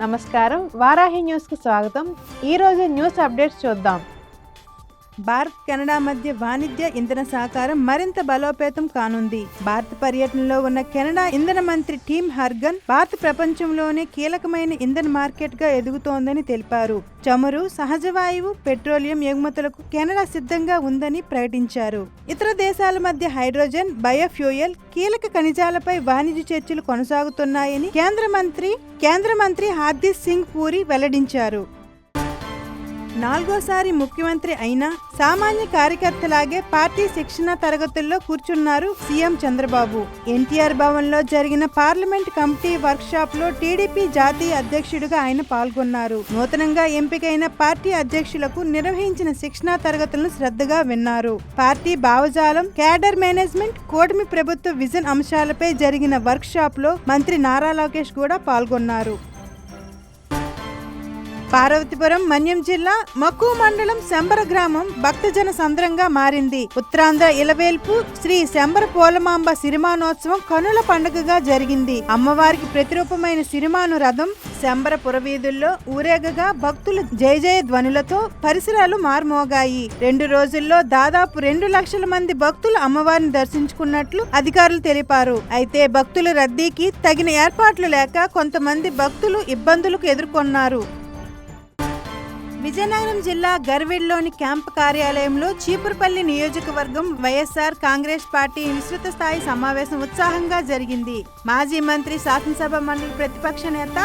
నమస్కారం. వారాహి న్యూస్కి స్వాగతం. ఈరోజు న్యూస్ అప్డేట్స్ చూద్దాం. భారత్ కెనడా మధ్య వాణిజ్య ఇంధన సహకారం మరింత బలోపేతం కానుంది. భారత పర్యటనలో ఉన్న కెనడా ఇంధన మంత్రి టీమ్ హర్గన్ భారత్ ప్రపంచంలోనే కీలకమైన ఇంధన మార్కెట్గా ఎదుగుతోందని తెలిపారు. చమురు సహజ వాయువు పెట్రోలియం ఎగుమతులకు కెనడా సిద్ధంగా ఉందని ప్రకటించారు. ఇతర దేశాల మధ్య హైడ్రోజన్ బయోఫ్యూయల్ కీలక ఖనిజాలపై వాణిజ్య చర్చలు కొనసాగుతున్నాయని కేంద్ర మంత్రి కేంద్ర మంత్రి హార్దీప్ సింగ్ పూరి వెల్లడించారు. నాలుగోసారి ముఖ్యమంత్రి అయినా సామాన్య కార్యకర్తలాగే పార్టీ శిక్షణ తరగతుల్లో కూర్చున్నారు సీఎం చంద్రబాబు. ఎన్టీఆర్ భవన్లో జరిగిన పార్లమెంట్ కమిటీ వర్క్షాప్లో టీడీపీ జాతీయ అధ్యక్షుడిగా ఆయన పాల్గొన్నారు. నూతనంగా ఎంపికైన పార్టీ అధ్యక్షులకు నిర్వహించిన శిక్షణా తరగతులను శ్రద్ధగా విన్నారు. పార్టీ భావజాలం క్యాడర్ మేనేజ్మెంట్ కూటమి ప్రభుత్వ విజన్ అంశాలపై జరిగిన వర్క్షాప్లో మంత్రి నారా లోకేష్ కూడా పాల్గొన్నారు. పార్వతీపురం మన్యం జిల్లా మక్కువ మండలం శంబర గ్రామం భక్తజన సంద్రంగా మారింది. ఉత్తరాంధ్ర ఇలవేల్పు శ్రీ శంబర పోలమాంబ సిరిమానోత్సవం కనుల పండుగగా జరిగింది. అమ్మవారికి ప్రతిరూపమైన సిరిమాను రథం శంబర పురవీధుల్లో ఊరేగగా భక్తులు జయ జయ ధ్వనులతో పరిసరాలు మార్మోగాయి. రెండు రోజుల్లో దాదాపు రెండు లక్షల మంది భక్తులు అమ్మవారిని దర్శించుకున్నట్లు అధికారులు తెలిపారు. అయితే భక్తుల రద్దీకి తగిన ఏర్పాట్లు లేక కొంతమంది భక్తులు ఇబ్బందులకు ఎదుర్కొన్నారు. విజయనగరం జిల్లా గర్వేడ్లోని క్యాంప్ కార్యాలయంలో చీపురుపల్లి నియోజకవర్గం వైఎస్ఆర్ కాంగ్రెస్ పార్టీ విస్తృత స్థాయి సమావేశం ఉత్సాహంగా జరిగింది. మాజీ మంత్రి శాసనసభ మండలి ప్రతిపక్ష నేత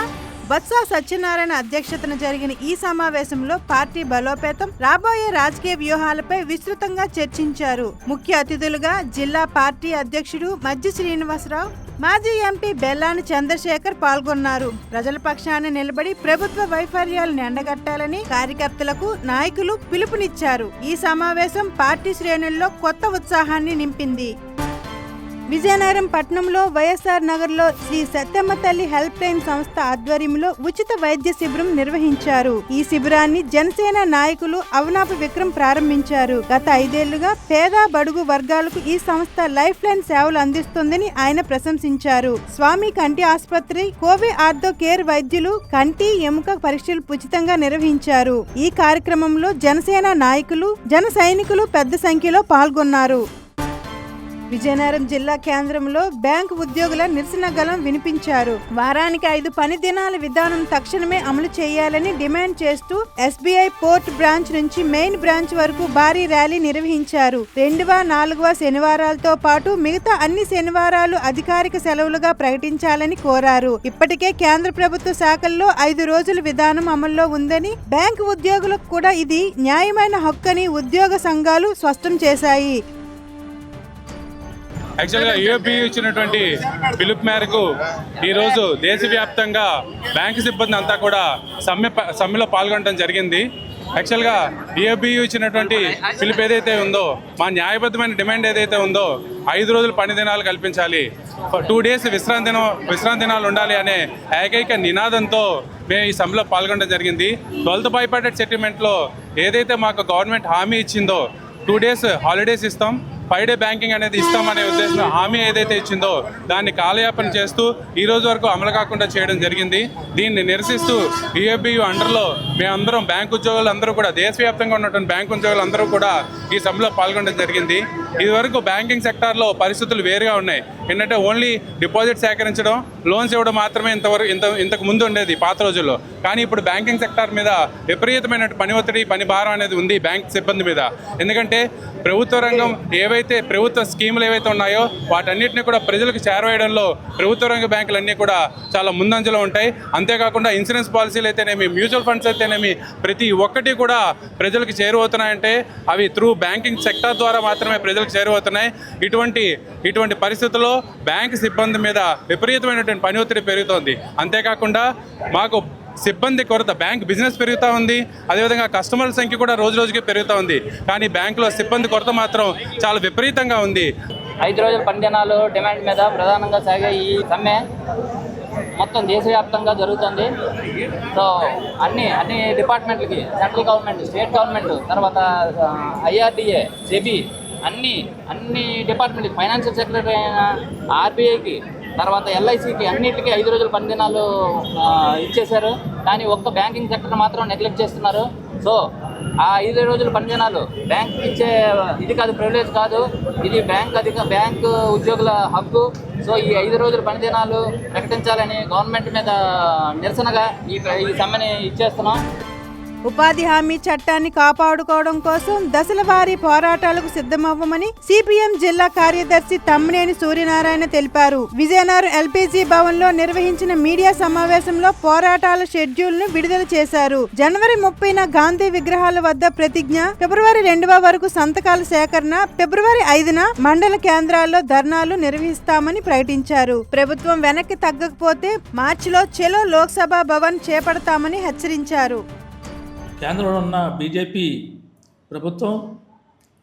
బొత్స సత్యనారాయణ అధ్యక్షతన జరిగిన ఈ సమావేశంలో పార్టీ బలోపేతం రాబోయే రాజకీయ వ్యూహాలపై విస్తృతంగా చర్చించారు. ముఖ్య అతిథులుగా జిల్లా పార్టీ అధ్యక్షుడు మజ్జి శ్రీనివాసరావు మాజీ ఎంపీ బెల్లాని చంద్రశేఖర్ పాల్గొన్నారు. ప్రజల పక్షాన నిలబడి ప్రభుత్వ వైఫల్యాలను ఎండగట్టాలని కార్యకర్తలకు నాయకులు పిలుపునిచ్చారు. ఈ సమావేశం పార్టీ శ్రేణుల్లో కొత్త ఉత్సాహాన్ని నింపింది. విజయనగరం పట్టణంలో వైఎస్ఆర్ నగర్లో శ్రీ సత్యమ్మ తల్లి హెల్ప్ లైన్ సంస్థ ఆధ్వర్యంలో ఉచిత వైద్య శిబిరం నిర్వహించారు. ఈ శిబిరాన్ని జనసేన నాయకులు అవనాప విక్రమ్ ప్రారంభించారు. గత ఐదేళ్ళుగా పేద బడుగు వర్గాలకు ఈ సంస్థ లైఫ్ లైన్ సేవలు అందిస్తుందని ఆయన ప్రశంసించారు. స్వామి కంటి ఆసుపత్రి కోవి ఆర్థో కేర్ వైద్యులు కంటి ఎముక పరీక్షలు ఉచితంగా నిర్వహించారు. ఈ కార్యక్రమంలో జనసేన నాయకులు జన సైనికులు పెద్ద సంఖ్యలో పాల్గొన్నారు. విజయనగరం జిల్లా కేంద్రంలో బ్యాంకు ఉద్యోగుల నిరసన గలం వినిపించారు. వారానికి ఐదు పని దినాల విధానం తక్షణమే అమలు చేయాలని డిమాండ్ చేస్తూ ఎస్బీఐ పోర్ట్ బ్రాంచ్ నుంచి మెయిన్ బ్రాంచ్ వరకు భారీ ర్యాలీ నిర్వహించారు. రెండవ నాలుగవ శనివారాలతో పాటు మిగతా అన్ని శనివారాలు అధికారిక సెలవులుగా ప్రకటించాలని కోరారు. ఇప్పటికే కేంద్ర ప్రభుత్వ శాఖల్లో ఐదు రోజుల విధానం అమల్లో ఉందని బ్యాంకు ఉద్యోగులకు కూడా ఇది న్యాయమైన హక్కని ఉద్యోగ సంఘాలు స్పష్టం చేశాయి. యాక్చువల్గా యూఎఫ్బి ఇచ్చినటువంటి పిలుపు మేరకు ఈరోజు దేశవ్యాప్తంగా బ్యాంకు సిబ్బంది అంతా కూడా సమ్మె సమ్మెలో పాల్గొనడం జరిగింది. యాక్చువల్గా యూఎఫ్బియు ఇచ్చినటువంటి పిలుపు ఏదైతే ఉందో మా న్యాయబద్ధమైన డిమాండ్ ఏదైతే ఉందో ఐదు రోజులు పని దినాలు కల్పించాలి. టూ డేస్ విశ్రాంతి దినం విశ్రాంతి దినాలు ఉండాలి అనే ఏకైక నినాదంతో మేము ఈ సమ్మెలో పాల్గొనడం జరిగింది. ట్వెల్త్ బైపాటెడ్ సెటిల్మెంట్లో ఏదైతే మాకు గవర్నమెంట్ హామీ ఇచ్చిందో టూ డేస్ హాలిడేస్ ఇస్తాం. ఫైవ్ డే బ్యాంకింగ్ అనేది ఇస్తామనే ఉద్దేశం హామీ ఏదైతే ఇచ్చిందో దాన్ని కాలయాపన చేస్తూ ఈ రోజు వరకు అమలు కాకుండా చేయడం జరిగింది. దీన్ని నిరసిస్తూ యూఎఫ్బియు అండర్లో మేమందరం బ్యాంక్ ఉద్యోగులందరూ కూడా దేశవ్యాప్తంగా ఉన్నటువంటి బ్యాంక్ ఉద్యోగులందరూ కూడా ఈ సభలో పాల్గొనడం జరిగింది. ఇదివరకు బ్యాంకింగ్ సెక్టార్లో పరిస్థితులు వేరుగా ఉన్నాయి. ఏంటంటే ఓన్లీ డిపాజిట్ సేకరించడం లోన్స్ ఇవ్వడం మాత్రమే ఇంతవరకు ఇంత ఇంతకు ముందు ఉండేది పాత రోజుల్లో. కానీ ఇప్పుడు బ్యాంకింగ్ సెక్టార్ మీద విపరీతమైన పని ఒత్తిడి పని భారం అనేది ఉంది బ్యాంక్ సిబ్బంది మీద. ఎందుకంటే ప్రభుత్వ రంగం ఏవైతే ప్రభుత్వ స్కీములు ఏవైతే ఉన్నాయో వాటన్నిటిని కూడా ప్రజలకు చేరవేయడంలో ప్రభుత్వ రంగ బ్యాంకులు అన్నీ కూడా చాలా ముందంజలో ఉంటాయి. అంతేకాకుండా ఇన్సూరెన్స్ పాలసీలు అయితేనేమి మ్యూచువల్ ఫండ్స్ అయితేనేమి ప్రతి ఒక్కటి కూడా ప్రజలకు చేరువవుతున్నాయంటే అవి త్రూ బ్యాంకింగ్ సెక్టార్ ద్వారా మాత్రమే ప్రజలకు చేరువవుతున్నాయి. ఇటువంటి ఇటువంటి పరిస్థితుల్లో బ్యాంక్ సిబ్బంది మీద విపరీతమైనటువంటి పని ఒత్తిడి పెరుగుతోంది. అంతేకాకుండా మాకు సిబ్బంది కొరత బ్యాంక్ బిజినెస్ పెరుగుతూ ఉంది. అదేవిధంగా కస్టమర్ల సంఖ్య కూడా రోజు రోజుకి పెరుగుతూ ఉంది. కానీ బ్యాంకులో సిబ్బంది కొరత మాత్రం చాలా విపరీతంగా ఉంది. ఐదు రోజుల పని డిమాండ్ మీద ప్రధానంగా సాగే ఈ సమ్మె మొత్తం దేశవ్యాప్తంగా జరుగుతుంది. సో అన్ని అన్ని డిపార్ట్మెంట్లకి సెంట్రల్ గవర్నమెంట్ స్టేట్ గవర్నమెంట్ తర్వాత ఐఆర్డిఏ సెబి అన్ని అన్ని డిపార్ట్మెంట్ ఫైనాన్షియల్ సెక్రటరీ అయిన ఆర్బీఐకి తర్వాత ఎల్ఐసికి అన్నిటికీ ఐదు రోజులు పని దినాలు ఇచ్చేశారు. కానీ ఒక్క బ్యాంకింగ్ సెక్టర్ మాత్రం నెగ్లెక్ట్ చేస్తున్నారు. సో ఆ ఐదు రోజుల పని దినాలు బ్యాంక్ ఇచ్చే ఇది కాదు ప్రివిలేజ్ కాదు. ఇది బ్యాంక్ అధిక బ్యాంక్ ఉద్యోగుల హక్కు. సో ఈ ఐదు రోజుల పని దినాలు ప్రకటించాలని గవర్నమెంట్ మీద నిరసనగా ఈ ఈ సమ్మెని ఇచ్చేస్తున్నాం. ఉపాధి హామీ చట్టాన్ని కాపాడుకోవడం కోసం దశల వారీ పోరాటాలకు సిద్ధమవ్వమని సిపిఎం జిల్లా కార్యదర్శి తమ్మినేని సూర్యనారాయణ తెలిపారు. విజయనగరం ఎల్పిజి భవన్లో నిర్వహించిన మీడియా సమావేశంలో పోరాటాల షెడ్యూల్ను విడుదల చేశారు. జనవరి ముప్పైన గాంధీ విగ్రహాల వద్ద ప్రతిజ్ఞ ఫిబ్రవరి రెండవ వరకు సంతకాల సేకరణ ఫిబ్రవరి ఐదున మండల కేంద్రాల్లో ధర్నాలు నిర్వహిస్తామని ప్రకటించారు. ప్రభుత్వం వెనక్కి తగ్గకపోతే మార్చిలో చెలో లోక్సభ భవన్ చేపడతామని హెచ్చరించారు. కేంద్రంలో ఉన్న బీజేపీ ప్రభుత్వం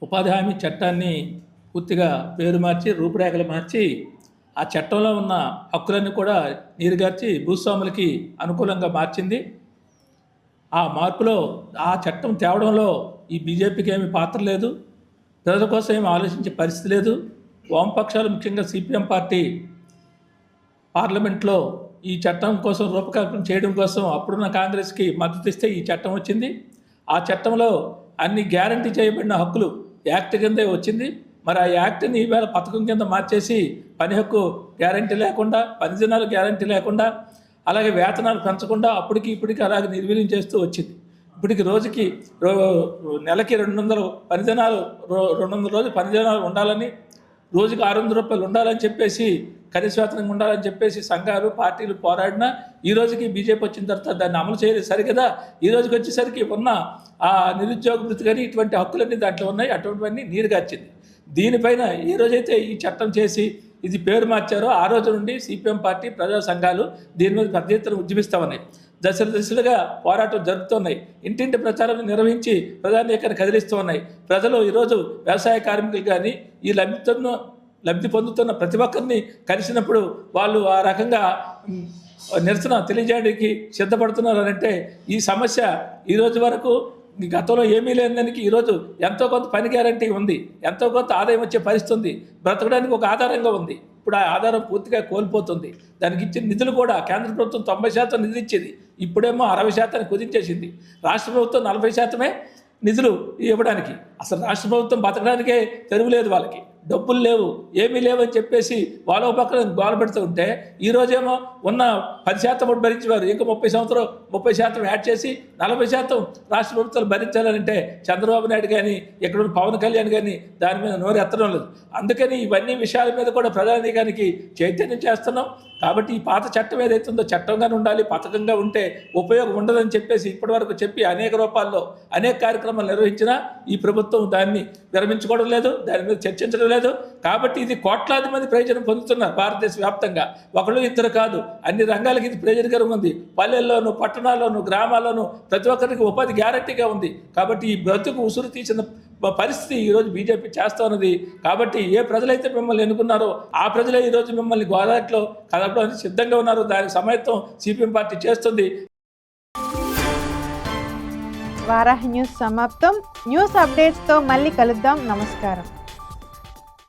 ఉపాధి హామీ చట్టాన్ని పూర్తిగా పేరు మార్చి రూపురేఖలు మార్చి ఆ చట్టంలో ఉన్న హక్కులన్నీ కూడా నీరుగార్చి భూస్వాములకి అనుకూలంగా మార్చింది. ఆ మార్పులో ఆ చట్టం తేవడంలో ఈ బీజేపీకి ఏమి పాత్ర లేదు. ప్రజల కోసం ఏమి ఆలోచించే పరిస్థితి లేదు. వామపక్షాలు ముఖ్యంగా సిపిఎం పార్టీ పార్లమెంట్లో ఈ చట్టం కోసం రూపకల్పన చేయడం కోసం అప్పుడున్న కాంగ్రెస్కి మద్దతు ఇస్తే ఈ చట్టం వచ్చింది. ఆ చట్టంలో అన్ని గ్యారంటీ చేయబడిన హక్కులు యాక్ట్ కిందే వచ్చింది. మరి ఆ యాక్ట్ని ఈవేళ పథకం కింద మార్చేసి పని హక్కు గ్యారంటీ లేకుండా పని దినాలు గ్యారంటీ లేకుండా అలాగే వేతనాలు పెంచకుండా అప్పటికి ఇప్పటికి అలాగే నిర్వీర్యం చేస్తూ వచ్చింది. ఇప్పటికి రోజుకి రో- నెలకి రెండు వందలు పని దినాలు రెండు వందల రోజులు పని దినాలు ఉండాలని రోజుకి ఆరు వందల రూపాయలు ఉండాలని చెప్పేసి కనీస ఉండాలని చెప్పేసి సంఘాలు పార్టీలు పోరాడినా ఈ రోజుకి బీజేపీ వచ్చిన తర్వాత దాన్ని అమలు చేయలేదు. సరికదా ఈ రోజుకి వచ్చేసరికి ఉన్న ఆ నిరుద్యోగ వృత్తి కానీ ఇటువంటి హక్కులన్నీ దాంట్లో ఉన్నాయి. అటువంటివన్నీ నీరుగార్చింది దీనిపైన ఏ రోజైతే ఈ చట్టం చేసి ఇది పేరు మార్చారో ఆ రోజు నుండి సిపిఎం పార్టీ ప్రజా సంఘాలు దీని మీద పెద్ద ఎత్తున ఉద్యమిస్తా దశల దశలుగా పోరాటం జరుపుతున్నాయి ఇంటింటి ప్రచారం నిర్వహించి ప్రధానికని కదిలిస్తూ ఉన్నాయి. ప్రజలు ఈరోజు వ్యవసాయ కార్మికులు కానీ ఈ లబ్ధితున్న లబ్ధి పొందుతున్న ప్రతి ఒక్కరిని కలిసినప్పుడు వాళ్ళు ఆ రకంగా నిరసన తెలియజేయడానికి సిద్ధపడుతున్నారంటే ఈ సమస్య ఈరోజు వరకు గతంలో ఏమీ లేని దానికి ఈరోజు ఎంతో కొంత పని గ్యారంటీ ఉంది. ఎంతో కొంత ఆదాయం వచ్చే పరిస్థితి ఉంది. బ్రతకడానికి ఒక ఆధారంగా ఉంది. ఇప్పుడు ఆ ఆధారం పూర్తిగా కోల్పోతుంది. దానికి ఇచ్చిన నిధులు కూడా కేంద్ర ప్రభుత్వం తొంభై శాతం నిధులు ఇచ్చేది. ఇప్పుడేమో అరవై శాతాన్ని కుదించేసింది. రాష్ట్ర ప్రభుత్వం నలభై శాతమే నిధులు ఇవ్వడానికి. అసలు రాష్ట్ర ప్రభుత్వం బతకడానికే తెరువు లేదు వాళ్ళకి. డబ్బులు లేవు ఏమీ లేవు అని చెప్పేసి వాళ్ళ పక్కన గోల పెడుతూ ఉంటే ఈ రోజేమో ఉన్న పది శాతం ఒకటి భరించేవారు. ఇంకా ముప్పై సంవత్సరం ముప్పై శాతం యాడ్ చేసి నలభై శాతం రాష్ట్ర ప్రభుత్వాలు భరించాలంటే చంద్రబాబు నాయుడు కానీ ఇక్కడ పవన్ కళ్యాణ్ కానీ దాని మీద నోరు ఎత్తడం లేదు. అందుకని ఇవన్నీ విషయాల మీద కూడా ప్రధానికానికి చైతన్యం చేస్తున్నాం. కాబట్టి ఈ పాత చట్టం ఏదైతే ఉందో చట్టంగానే ఉండాలి పథకంగా ఉంటే ఉపయోగం ఉండదని చెప్పేసి ఇప్పటివరకు చెప్పి అనేక రూపాల్లో అనేక కార్యక్రమాలు నిర్వహించినా ఈ ప్రభుత్వం దాన్ని విరమించుకోవడం లేదు దాని మీద చర్చించడం లేదు. కాబట్టి ఇది కోట్లాది మంది ప్రయోజనం పొందుతున్నారు భారతదేశ వ్యాప్తంగా. ఒకళ్ళు ఇద్దరు కాదు. అన్ని రంగాలకి ఇది ప్రయోజనకరం ఉంది. పల్లెల్లోనూ పట్టణాల్లోనూ గ్రామాల్లోనూ ప్రతి ఒక్కరికి ఉపాధి గ్యారంటీగా ఉంది. కాబట్టి ఈ బ్రతుకు ఉసురు తీసిన పరిస్థితి ఈరోజు బీజేపీ చేస్తా ఉన్నది. కాబట్టి ఏ ప్రజలైతే మిమ్మల్ని ఎన్నుకున్నారో ఆ ప్రజలే ఈరోజు మిమ్మల్ని గోదావరిలో కదపడానికి సిద్ధంగా ఉన్నారు. దానికి సమయత్వం సిపిఎం పార్టీ చేస్తుంది. వారాహి న్యూస్ సమాప్తం. న్యూస్ అప్డేట్స్తో మళ్ళీ కలుద్దాం. నమస్కారం.